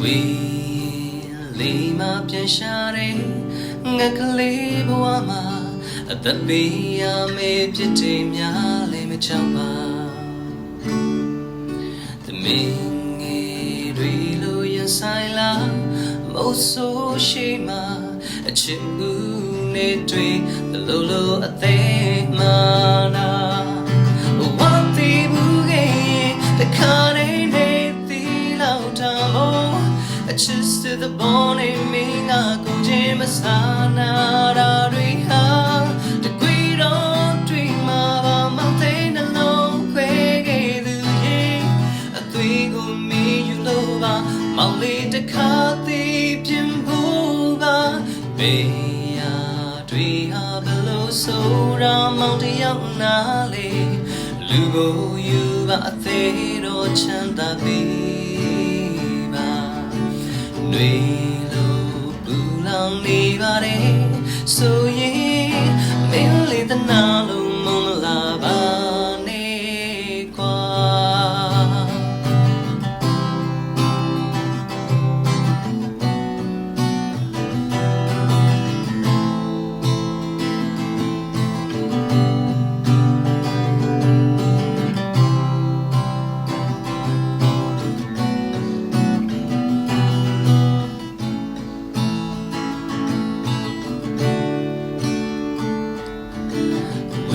ဝေးလေးမပြန်ရှာတဲ့ငါကလေးဘဝမှာအသက်ပေးရမယ့်ဖြစ်တယ်များလည်းမချောင်းပါသမင်းငယ်တွေလိုရင်ဆိုင်လာမဟုတ်ဆိုရှိမှအချစ်ဦးနဲ့တွေ့ဘလို့လို့အသေး the bone in me na go jim sana da ri ha the greed on dream of a mountain alone kwe ge du ye a twi go me you love ba mau le de kha ti pyin bu ba be ya တွေဟာဘလို့ဆိုရာမောင်တယောက်နာလေလူကိုယူပါအသေးတော့ချမ်းသာပြီပါ ຫນွေလိုပူလောင်နေပါတယ်ဆိုရင်မင်းလေးတနာလုံး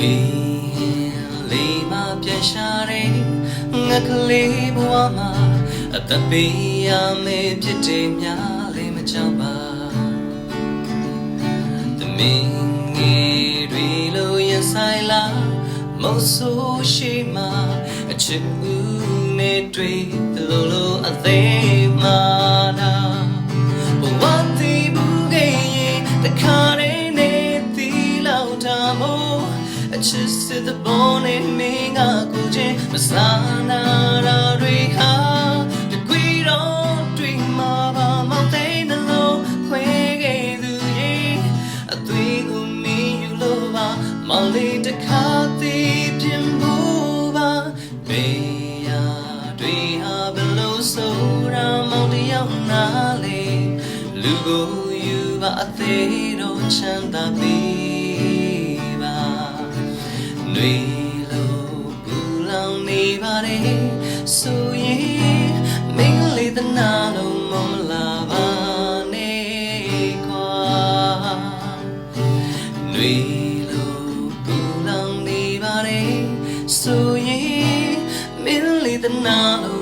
ဝေးလေးမပြန်ရှာတဲ့ငါကလေးဘဝမှာအသက်ပေးရမယ့်ဖြစ်တယ်များလည်းမကြောက်ပါသမင်းငယ်တွေလိုရင်ဆိုင်လာမဟုတ်ဆိုရှိမှအချစ်ဦးနဲ့တွေ့ဘလို့လို့အသေး a kiss to the bone in me nga kuje masana ra ri ha the greed on dream of a mountain alone kwe ge du ye a twi ku me you love ma le de kha ti pyin bu ba be ya တွေဟာဘလို့ဆိုရာမောင်တယောက်နာလေလူကိုယူပါအသေးတော့ချမ်းသာပြီပါ ဆိုရင်မင်းလေးတနာလုံးမမလာပါနဲ့ကွာຫນွေလိုပူလောင်နေပါလေဆိုရင်မင်းလေးတနာလုံး